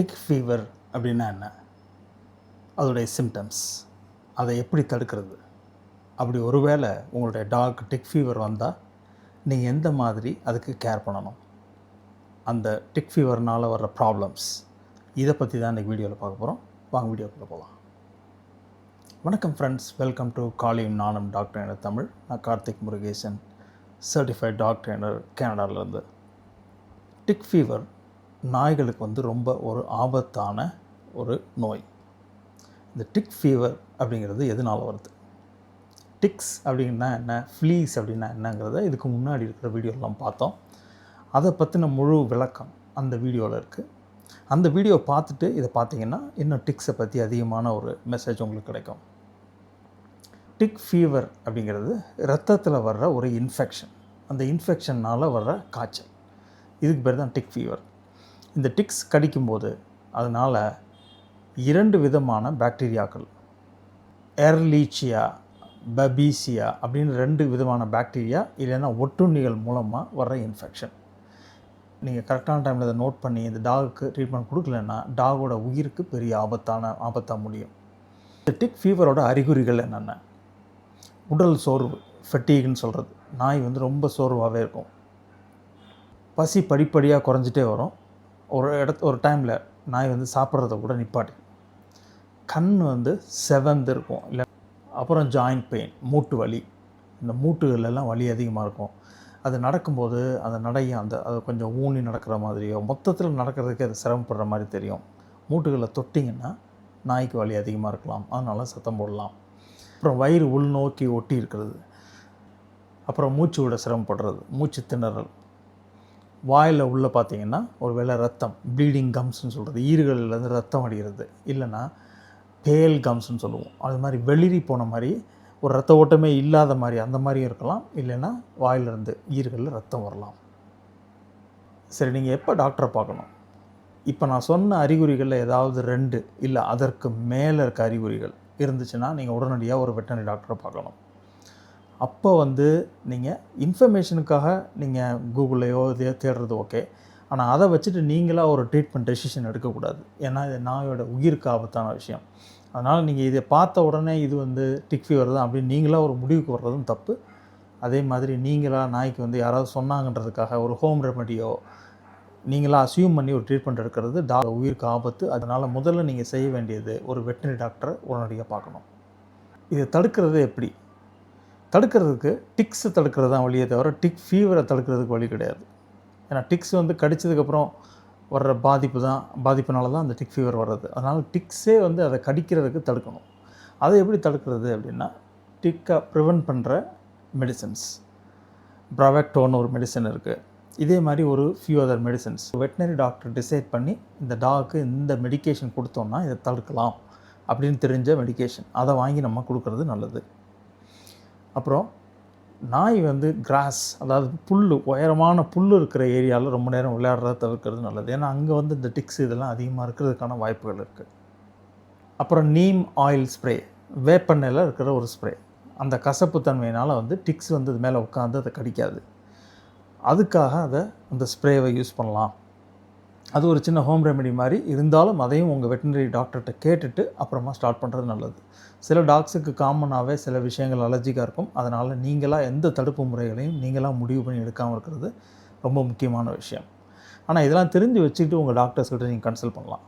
Tick fever அப்படின்னா என்ன? அதோடைய சிம்டம்ஸ் அதை எப்படி தடுக்கிறது? அப்படி ஒருவேளை உங்களுடைய டாக் டிக் ஃபீவர் வந்தால் நீங்கள் எந்த மாதிரி அதுக்கு கேர் பண்ணணும்? அந்த டிக் ஃபீவர்னால் வர்ற ப்ராப்ளம்ஸ் இதை பற்றி தான் இன்றைக்கி வீடியோவில் பார்க்க போகிறோம் வாங்க வீடியோக்குள்ளே போகலாம் வணக்கம் ஃப்ரெண்ட்ஸ் வெல்கம் டு காலியும் நானும் டாக்டர் என தமிழ். நான் கார்த்திக் முருகேசன் சர்டிஃபைட் டாக்டர் என கனடாவிலேருந்து. டிக் ஃபீவர் நாய்களுக்கு வந்து ரொம்ப ஒரு ஆபத்தான ஒரு நோய். இந்த டிக் ஃபீவர் அப்படிங்கிறது எதனால் வருது? டிக்ஸ் அப்படின்னா என்ன? ஃப்ளீஸ் அப்படின்னா என்னங்கிறத இதுக்கு முன்னாடி இருக்கிற வீடியோலாம் பார்த்தோம். அதை பற்றின முழு விளக்கம் அந்த வீடியோவில் இருக்குது அந்த வீடியோ பார்த்துட்டு இதை பார்த்தீங்கன்னா இன்னும் டிக்ஸை பற்றி அதிகமான ஒரு மெசேஜ் உங்களுக்கு கிடைக்கும். டிக் ஃபீவர் அப்படிங்கிறது ரத்தத்தில் வர்ற ஒரு இன்ஃபெக்ஷன் அந்த இன்ஃபெக்ஷன்னால் வர்ற காய்ச்சல். இதுக்கு பேர் தான் டிக் ஃபீவர் இந்த டிக்ஸ் கடிக்கும்போது அதனால் இரண்டு விதமான பாக்டீரியாக்கள் எர்லீச்சியா பபீசியா அப்படின்னு ரெண்டு விதமான பாக்டீரியா இல்லைன்னா ஒட்டுண்ணிகள் மூலமாக வர்ற இன்ஃபெக்ஷன் நீங்கள் கரெக்டான டைமில் இதை நோட் பண்ணி இந்த டாகுக்கு ட்ரீட்மெண்ட் கொடுக்கலன்னா டாகோட உயிருக்கு பெரிய ஆபத்தான ஆபத்தாக முடியும். இந்த டிக் ஃபீவரோட அறிகுறிகள் என்னென்ன? உடல் சோர்வு ஃபெட்டீக்னு சொல்கிறது நாய் வந்து ரொம்ப சோர்வாகவே இருக்கும். பசி படிப்படியாக குறைஞ்சிட்டே வரும். ஒரு இடத்து ஒரு டைமில் நாய் வந்து சாப்பிட்றத கூட நிப்பாட்டு. கண் வந்து செவந்து இருக்கும். இல்லை அப்புறம் ஜாயிண்ட் பெயின் மூட்டு வலி. இந்த மூட்டுகளெல்லாம் வலி அதிகமாக இருக்கும். அது நடக்கும்போது அந்த நடையும் அந்த அது கொஞ்சம் ஊனி நடக்கிற மாதிரியோ மொத்தத்தில் நடக்கிறதுக்கு அது சிரமப்படுற மாதிரி தெரியும். மூட்டுகளை தொட்டிங்கன்னா நாய்க்கு வலி அதிகமாக இருக்கலாம். அதனால் சத்தம் போடலாம். அப்புறம் வயிறு உள்நோக்கி ஒட்டி இருக்கிறது. அப்புறம் மூச்சு விட சிரமப்படுறது. மூச்சு திணறல். வாயில் உள்ளே பார்த்தீங்கன்னா ஒரு வேளை ரத்தம் ப்ளீடிங் கம்ஸ்னு சொல்கிறது ஈறுகள்லேருந்து ரத்தம் அடிகிறது இல்லைன்னா பேல் கம்ஸ்னு சொல்லுவோம். அது மாதிரி வெளிரி போன மாதிரி ஒரு ரத்த ஓட்டமே இல்லாத மாதிரி அந்த மாதிரியும் இருக்கலாம். இல்லைன்னா வாயிலிருந்து ஈறுகளில் ரத்தம் வரலாம். சரி நீங்கள் எப்போ டாக்டரை பார்க்கணும்? இப்போ நான் சொன்ன அறிகுறிகளில் ஏதாவது ரெண்டு இல்லை அதற்கு மேலே இருக்க அறிகுறிகள் இருந்துச்சுன்னா நீங்கள் உடனடியாக ஒரு வெட்டனரி டாக்டரை பார்க்கணும். அப்போ வந்து நீங்கள் இன்ஃபர்மேஷனுக்காக நீங்கள் கூகுளையோ இதையோ தேடுறது ஓகே ஆனால் அதை வச்சுட்டு நீங்களாக ஒரு ட்ரீட்மெண்ட் டெசிஷன் எடுக்கக்கூடாது. ஏன்னா இது நாயோட உயிருக்கு ஆபத்தான விஷயம். அதனால் நீங்கள் இதை பார்த்த உடனே இது வந்து டிக் ஃபீவர் தான் அப்படின்னு நீங்களாக ஒரு முடிவுக்கு வர்றதும் தப்பு. அதே மாதிரி நீங்களாக நாய்க்கு வந்து யாராவது சொன்னாங்கன்றதுக்காக ஒரு ஹோம் ரெமடியோ நீங்களாக அசியூம் பண்ணி ஒரு ட்ரீட்மெண்ட் எடுக்கிறது டாக் உயிருக்கு ஆபத்து. அதனால் முதல்ல நீங்கள் செய்ய வேண்டியது ஒரு வெட்டினரி டாக்டரை உடனடியாக பார்க்கணும். இதை தடுக்கிறது எப்படி? தடுக்கிறதுக்கு டிக்ஸ் தடுக்கிறது தான் வழியே தவிர டிக் ஃபீவரை தடுக்கிறதுக்கு வழி கிடையாது. ஏன்னா டிக்ஸ் வந்து கடித்ததுக்கப்புறம் வர்ற பாதிப்பு தான் பாதிப்புனால தான் அந்த டிக் ஃபீவர் வர்றது. அதனால் டிக்ஸே வந்து அதை கடிக்கிறதுக்கு தடுக்கணும். அதை எப்படி தடுக்கிறது அப்படின்னா டிக்கை ப்ரிவெண்ட் பண்ணுற மெடிசன்ஸ் ப்ராவெக்டோன்னு ஒரு மெடிசன் இருக்குது இதே மாதிரி ஒரு few other medicines veterinary doctor decide பண்ணி இந்த டாக்கு இந்த மெடிகேஷன் கொடுத்தோம்னா இதை தடுக்கலாம் அப்படின்னு தெரிஞ்ச மெடிகேஷன் அதை வாங்கி நம்ம கொடுக்கறது நல்லது. அப்புறம் நாய் வந்து கிராஸ் அதாவது புல் உயரமான புல் இருக்கிற ஏரியாவில் ரொம்ப நேரம் விளையாடுறத தவிர்க்கிறது நல்லது. ஏன்னா அங்கே வந்து இந்த டிக்ஸ் இதெல்லாம் அதிகமாக இருக்கிறதுக்கான வாய்ப்புகள் இருக்குது அப்புறம் நீம் ஆயில் ஸ்ப்ரே வேப்பெண்ணெயில் இருக்கிற ஒரு ஸ்ப்ரே அந்த கசப்பு தன்மையினால் வந்து டிக்ஸ் வந்து இது மேலே உட்காந்து அதை கடிக்காது. அதுக்காக அதை அந்த ஸ்ப்ரேவை யூஸ் பண்ணலாம். அது ஒரு சின்ன ஹோம் ரெமெடி மாதிரி இருந்தாலும் அதையும் உங்கள் வெட்டினரி டாக்டர்கிட்ட கேட்டுட்டு அப்புறமா ஸ்டார்ட் பண்ணுறது நல்லது. சில டாக்ஸுக்கு காமனாகவே சில விஷயங்கள் அலர்ஜிக்காக இருக்கும். அதனால் நீங்களாக எந்த தடுப்பு முறைகளையும் நீங்களாக முடிவு பண்ணி எடுக்காமல் இருக்கிறது ரொம்ப முக்கியமான விஷயம். ஆனால் இதெல்லாம் தெரிஞ்சு வச்சுக்கிட்டு உங்கள் டாக்டர்ஸ்கிட்ட நீங்கள் கன்சல்ட் பண்ணலாம்.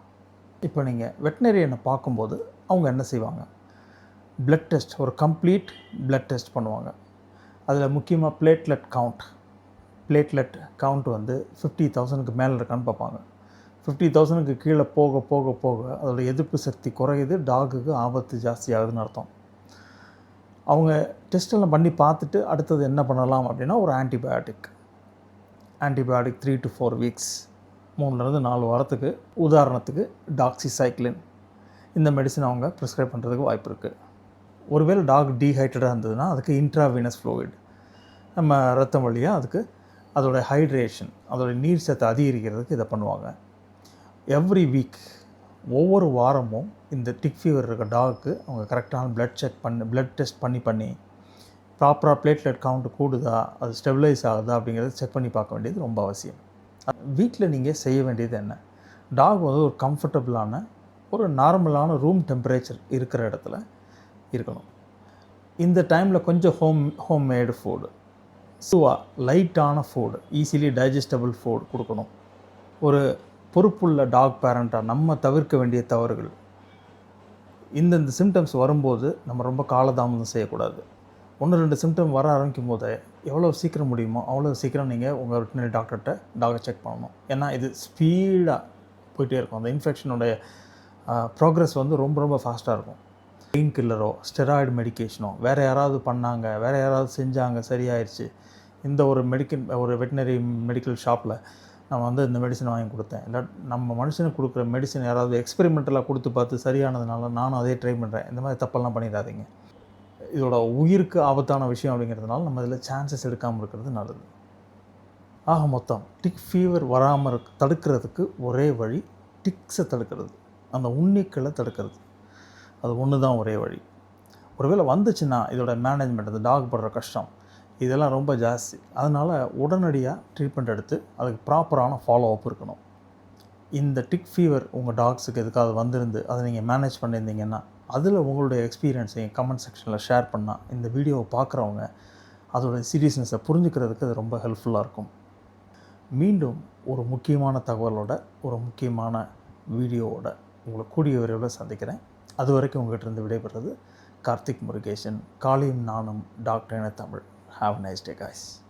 இப்போ நீங்கள் வெட்டினரியனை பார்க்கும்போது அவங்க என்ன செய்வாங்க? பிளட் டெஸ்ட் ஒரு கம்ப்ளீட் பிளட் டெஸ்ட் பண்ணுவாங்க. அதில் முக்கியமாக பிளேட்லெட் கவுண்ட் பிளேட்லெட் கவுண்ட் வந்து ஃபிஃப்டி தௌசண்ட்க்கு மேலே இருக்கான்னு பார்ப்பாங்க. ஃபிஃப்டி தௌசண்ட்க்கு கீழே போக போக போக அதோட எதிர்ப்பு சக்தி குறையுது டாகுக்கு ஆபத்து ஜாஸ்தியாகுதுன்னு அர்த்தம். அவங்க டெஸ்ட்டெல்லாம் பண்ணி பார்த்துட்டு அடுத்தது என்ன பண்ணலாம் அப்படின்னா ஒரு antibiotic antibiotic three to four weeks மூணுலேருந்து நாலு வாரத்துக்கு உதாரணத்துக்கு டாக்ஸிசைக்ளின் இந்த மெடிசன் அவங்க ப்ரிஸ்கிரைப் பண்ணுறதுக்கு வாய்ப்பு இருக்குது ஒருவேளை டாக் டீஹைட்ரடாக இருந்ததுன்னா அதுக்கு இன்ட்ராவீனஸ் ஃப்ளூயிட் நம்ம ரத்தம் வழியாக அதுக்கு அதோட ஹைட்ரேஷன் அதோட நீர் சத்தை அதிகரிக்கிறதுக்கு இதை பண்ணுவாங்க. எவ்ரி வீக் ஒவ்வொரு வாரமும் இந்த டிக் ஃபீவர் இருக்க டாகுக்கு அவங்க கரெக்டான பிளட் செக் பண்ணி பிளட் டெஸ்ட் பண்ணி பண்ணி ப்ராப்பராக பிளேட்லெட் கவுண்ட் கூடுதா அது ஸ்டெபிலைஸ் ஆகுதா அப்படிங்கிறத செக் பண்ணி பார்க்க வேண்டியது ரொம்ப அவசியம். வீட்டில் நீங்கள் செய்ய வேண்டியது என்ன? டாக் வந்து ஒரு கம்ஃபர்டபுளான ஒரு நார்மலான ரூம் டெம்பரேச்சர் இருக்கிற இடத்துல இருக்கணும். இந்த டைமில் கொஞ்சம் ஹோம் ஹோம் மேடு ஃபுட்டு சுவா லைட்டான ஃபுட் ஈஸிலி டைஜஸ்டபிள் ஃபுட் கொடுக்கணும். ஒரு பொறுப்புள்ள டாக் பேரண்ட்டாக நம்ம தவிர்க்க வேண்டிய தவறுகள். இந்தந்த சிம்டம்ஸ் வரும்போது நம்ம ரொம்ப காலதாமதம் செய்யக்கூடாது. ஒன்று ரெண்டு சிம்டம் வர ஆரம்பிக்கும் போதே எவ்வளோ சீக்கிரம் முடியுமோ அவ்வளோ சீக்கிரம் நீங்கள் உங்கள் வெட்டினரி டாக்டர்கிட்ட டாகை செக் பண்ணணும். ஏன்னா இது ஸ்பீடாக போயிட்டே இருக்கும். அந்த இன்ஃபெக்ஷனுடைய ப்ரோக்ரஸ் வந்து ரொம்ப ரொம்ப ஃபாஸ்ட்டாக இருக்கும். பெயின் கில்லரோ ஸ்டெராய்டு மெடிக்கேஷனோ வேறு யாராவது பண்ணாங்க வேறு யாராவது செஞ்சாங்க சரியாயிருச்சு. இந்த ஒரு மெடிக்கல் ஒரு வெட்டினரி மெடிக்கல் ஷாப்பில் நான் வந்து இந்த மெடிசன் வாங்கி கொடுத்தேன். இல்லை நம்ம மனுஷனுக்கு கொடுக்குற மெடிசன் யாராவது எக்ஸ்பெரிமெண்டலாக கொடுத்து பார்த்து சரியானதுனால நானும் அதே ட்ரை பண்ணுறேன் இந்த மாதிரி தப்பெல்லாம் பண்ணிடாதீங்க. இதோட உயிருக்கு ஆபத்தான விஷயம் அப்படிங்கிறதுனால நம்ம இதில் சான்சஸ் எடுக்காமல் இருக்கிறது நல்லது. ஆக மொத்தம் டிக் ஃபீவர் வராமல் இருக்க தடுக்கிறதுக்கு ஒரே வழி டிக்ஸை தடுக்கிறது. அந்த உண்ணிக்களை தடுக்கிறது. அது ஒன்று தான் ஒரே வழி. ஒருவேளை வந்துச்சுன்னா இதோட மேனேஜ்மெண்ட் அந்த டாக் படுற கஷ்டம் இதெல்லாம் ரொம்ப ஜாஸ்தி. அதனால் உடனடியாக ட்ரீட்மெண்ட் எடுத்து அதுக்கு ப்ராப்பரான ஃபாலோ அப் இருக்கணும். இந்த டிக் ஃபீவர் உங்கள் டாக்ஸுக்கு எதுக்காவது வந்திருந்து அதை நீங்கள் மேனேஜ் பண்ணியிருந்தீங்கன்னா அதில் உங்களுடைய எக்ஸ்பீரியன்ஸை கமெண்ட் செக்ஷனில் ஷேர் பண்ணால் இந்த வீடியோவை பார்க்குறவங்க அதோட சீரியஸ்னஸை புரிஞ்சுக்கிறதுக்கு அது ரொம்ப ஹெல்ப்ஃபுல்லாக இருக்கும். மீண்டும் ஒரு முக்கியமான தகவலோட ஒரு முக்கியமான வீடியோவோட உங்களை கூடிய விரைவில் சந்திக்கிறேன். அது வரைக்கும் உங்கள்கிட்ட இருந்து விடைபெறுறது கார்த்திக் முருகேசன் காளியும் நானும் டாக்டர் என Tamil. Have nice day guys